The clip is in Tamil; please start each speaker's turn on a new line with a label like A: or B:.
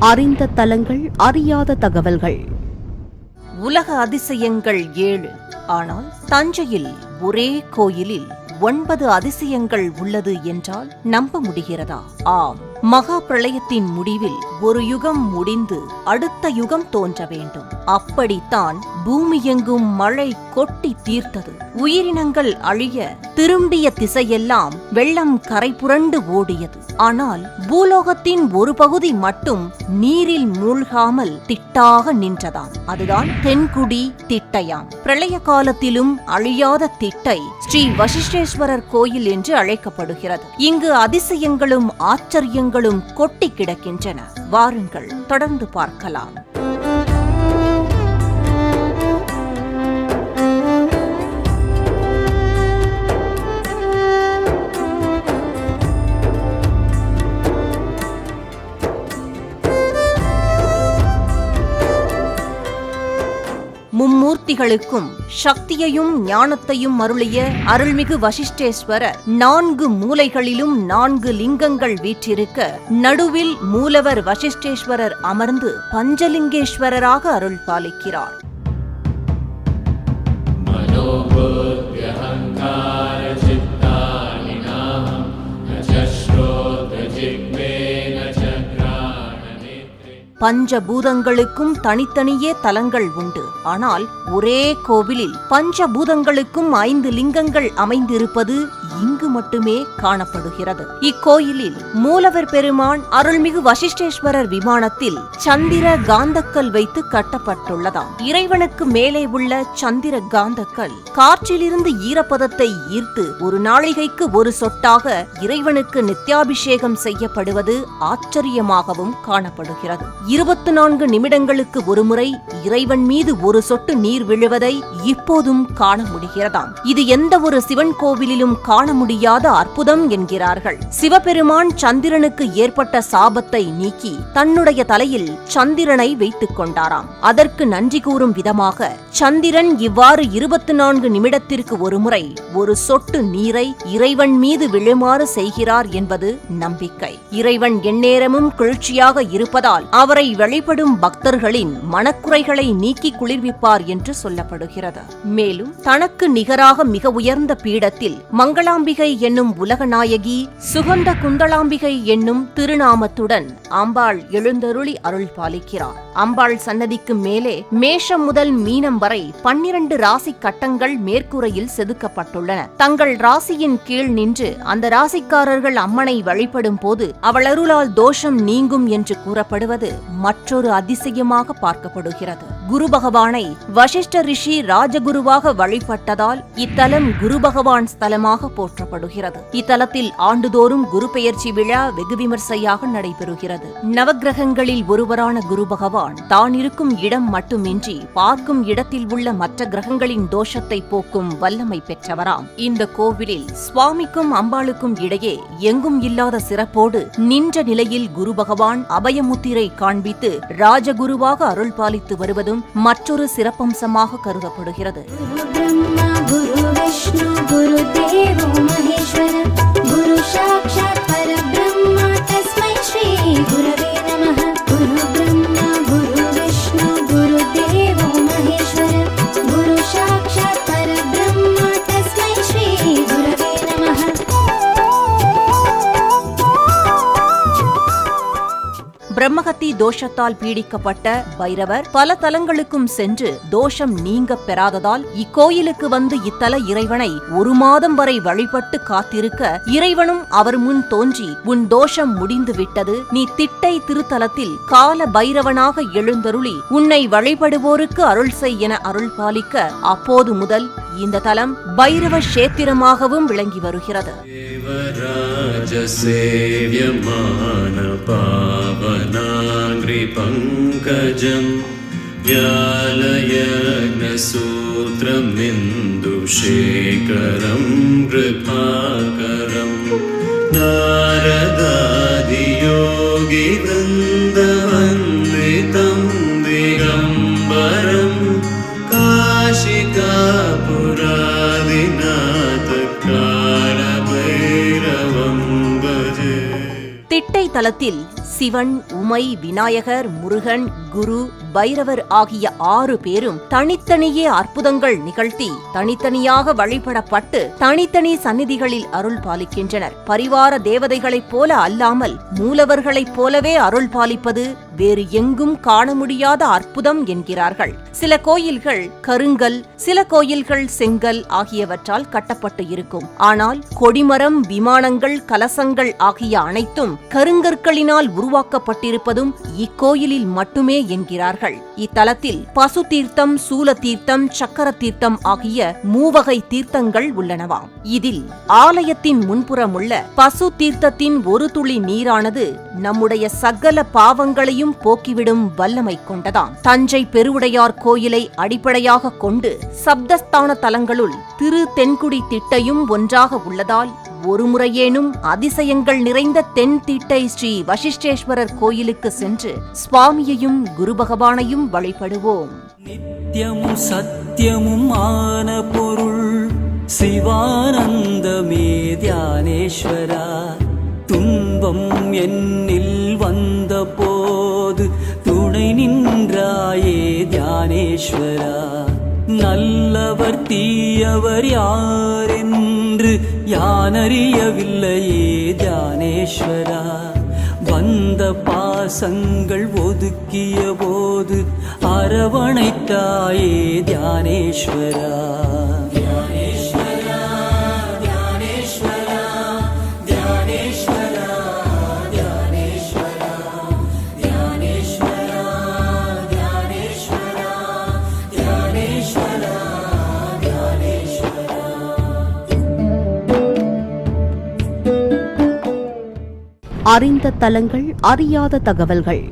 A: அறிந்த தலங்கள் அறியாத தகவல்கள்.
B: உலக அதிசயங்கள் ஏழு. ஆனால் தஞ்சையில் ஒரே கோயிலில் ஒன்பது அதிசயங்கள் உள்ளது என்றால் நம்ப முடிகிறதா? ஆம். மகா பிரளயத்தின் முடிவில் ஒரு யுகம் முடிந்து அடுத்த யுகம் தோன்ற வேண்டும். அப்படித்தான் பூமியெங்கும் மழை கொட்டி தீர்த்தது. உயிரினங்கள் அழிய திரும்பிய திசையெல்லாம் வெள்ளம் கரை புரண்டு ஓடியது. ஆனால் பூலோகத்தின் ஒரு பகுதி மட்டும் நீரில் மூழ்காமல் திட்டாக நின்றதாம். அதுதான் தென்குடி திட்டையாம். பிரளய காலத்திலும் அழியாத திட்டை ஸ்ரீ வசிஷ்டேஸ்வரர் கோயில் என்று அழைக்கப்படுகிறது. இங்கு அதிசயங்களும் ஆச்சரியங்களும் கொட்டி கிடக்கின்றன. வாருங்கள் தொடர்ந்து பார்க்கலாம். சக்திகளுக்கும் சக்தியையும் ஞானத்தையும் அருளிய அருள்மிகு வசிஷ்டேஸ்வரர் நான்கு மூலைகளிலும் நான்கு லிங்கங்கள் வீற்றிருக்க நடுவில் மூலவர் வசிஷ்டேஸ்வரர் அமர்ந்து பஞ்சலிங்கேஸ்வரராக அருள் பாலிக்கிறார். பஞ்சபூதங்களுக்கும் தனித்தனியே தலங்கள் உண்டு. ஆனால் ஒரே கோவிலில் பஞ்சபூதங்களுக்கும் ஐந்து லிங்கங்கள் அமைந்திருப்பது இங்கு மட்டுமே காணப்படுகிறது. இக்கோயிலில் மூலவர் பெருமான் அருள்மிகு வசிஷ்டேஸ்வரர் விமானத்தில் சந்திர காந்தக்கல் வைத்து கட்டப்பட்டுள்ளதாம். இறைவனுக்கு மேலே உள்ள சந்திர காந்தக்கல் காற்றிலிருந்து ஈரப்பதத்தை ஈர்த்து ஒரு நாளிகைக்கு ஒரு சொட்டாக இறைவனுக்கு நித்யாபிஷேகம் செய்யப்படுவது ஆச்சரியமாகவும் காணப்படுகிறது. இருபத்தி நான்கு நிமிடங்களுக்கு ஒருமுறை இறைவன் மீது ஒரு சொட்டு நீர் விழுவதை இப்போதும் காண முடிகிறதாம். இது எந்த ஒரு சிவன் கோவிலிலும் கா காண முடியாத அற்புதம் என்கிறார்கள். சிவபெருமான் சந்திரனுக்கு ஏற்பட்ட சாபத்தை நீக்கி தன்னுடைய தலையில் சந்திரனை வைத்துக் கொண்டாராம். அதற்கு நன்றி கூறும் விதமாக சந்திரன் இவ்வாறு இருபத்தி நான்கு நிமிடத்திற்கு ஒருமுறை ஒரு சொட்டு நீரை இறைவன் மீது விழுமாறு செய்கிறார் என்பது நம்பிக்கை. இறைவன் எந்நேரமும் குளிர்ச்சியாக இருப்பதால் அவரை வழிபடும் பக்தர்களின் மனக்குறைகளை நீக்கி குளிர்விப்பார் என்று சொல்லப்படுகிறது. மேலும் தனக்கு நிகராக மிக உயர்ந்த பீடத்தில் மங்கள மங்களாம்பிகை என்னும் உலகநாயகி சுகந்த குந்தளாம்பிகை என்னும் திருநாமத்துடன் அம்பாள் எழுந்தருளி அருள் பாலிக்கிறார். அம்பாள் சன்னதிக்கு மேலே மேஷம் முதல் மீனம் வரை பன்னிரண்டு ராசி கட்டங்கள் மேற்கூரையில் செதுக்கப்பட்டுள்ளன. தங்கள் ராசியின் கீழ் நின்று அந்த ராசிக்காரர்கள் அம்மனை வழிபடும் போது அவள் அருளால் தோஷம் நீங்கும் என்று கூறப்படுவது மற்றொரு அதிசயமாக பார்க்கப்படுகிறது. குரு பகவானை வசிஷ்ட ரிஷி ராஜகுருவாக வழிபட்டதால் இத்தலம் குரு பகவான் ஸ்தலமாக போற்றப்படுகிறது. இத்தலத்தில் ஆண்டுதோறும் குரு பெயர்ச்சி விழா வெகு விமர்சையாக நடைபெறுகிறது. நவகிரகங்களில் ஒருவரான குரு பகவான் தான் இருக்கும் இடம் மட்டுமின்றி பார்க்கும் இடத்தில் உள்ள மற்ற கிரகங்களின் தோஷத்தை போக்கும் வல்லமை பெற்றவராம். இந்த கோவிலில் சுவாமிக்கும் அம்பாளுக்கும் இடையே எங்கும் இல்லாத சிறப்போடு நின்ற நிலையில் குரு பகவான் அபயமுத்திரை காண்பித்து ராஜகுருவாக அருள் பாலித்து என்றும் மற்றொரு சிறப்பம்சமாக கருதப்படுகிறது.
C: குரு விஷ்ணு குரு குரு சாட்சாத் பரபிரம்
B: பிரம்மகத்தி தோஷத்தால் பீடிக்கப்பட்ட பைரவர் பல தலங்களுக்கும் சென்று தோஷம் நீங்க பெறாததால் இக்கோயிலுக்கு வந்து இத்தல இறைவனை ஒரு மாதம் வரை வழிபட்டு காத்திருக்க இறைவனும் அவர் முன் தோன்றி உன் தோஷம் முடிந்து விட்டது. நீ திட்டை திருத்தலத்தில் கால பைரவனாக எழுந்தருளி உன்னை வழிபடுவோருக்கு அருள் செய் என அருள் பாலிக்க அப்போது முதல் இந்த தலம் பைரவ கஷேத்திரமாகவும் விளங்கி வருகிறது.
D: पङ्कजं यालयज्ञसूत्रमिन्दुषे करं गृभा
B: திட்டை தலத்தில் சிவன் உமை விநாயகர் முருகன் குரு பைரவர் ஆகிய ஆறு பேரும் தனித்தனியே அற்புதங்கள் நிகழ்த்தி தனித்தனியாக வழிபடப்பட்டு தனித்தனி சந்நிதிகளில் அருள் பாலிக்கின்றனர். பரிவார தேவதைகளைப் போல அல்லாமல் மூலவர்களைப் போலவே அருள் பாலிப்பது வேறு எங்கும் காண முடியாத அற்புதம் என்கிறார்கள். சில கோயில்கள் கருங்கல் சில கோயில்கள் செங்கல் ஆகியவற்றால் கட்டப்பட்டு இருக்கும். ஆனால் கொடிமரம் விமானங்கள் கலசங்கள் ஆகிய அனைத்தும் கருங்கற்களினால் உருவாக்கப்பட்டிருப்பதும் இக்கோயிலில் மட்டுமே என்கிறார்கள். இத்தலத்தில் பசு தீர்த்தம் சூல தீர்த்தம் சக்கர தீர்த்தம் ஆகிய மூவகை தீர்த்தங்கள் உள்ளனவாம் இதில் ஆலயத்தின் முன்புறமுள்ள பசு தீர்த்தத்தின் ஒரு துளி நீரானது நம்முடைய சகல பாவங்களையும் போக்கிவிடும் வல்லமை கொண்டதாம். தஞ்சை பெருவுடையார் கோயிலை அடிப்படையாக கொண்டு சப்தஸ்தான தலங்களுள் திரு தென்குடி திட்டையும் ஒன்றாக உள்ளதால் ஒரு முறையேனும் அதிசயங்கள் நிறைந்த தென் திட்டை ஸ்ரீ வசிஷ்டேஸ்வரர் கோயிலுக்கு சென்று சுவாமியையும் குரு பகவானையும் வழிபடுவோம்.
E: நித்தியமும் சத்தியமும் ஆன பொருள் சிவானந்தமே தியானேஸ்வரா. துன்பம் என்னில் வந்த போ போது துணை நின்றாயே தியானேஸ்வரா. நல்லவர் தீயவர் யாரென்று யானறியவில்லையே தியானேஸ்வரா. வந்த பாசங்கள் ஒதுக்கிய போது அரவணைத்தாயே தியானேஸ்வரா.
A: அறிந்த தலங்கள் அறியாத தகவல்கள்.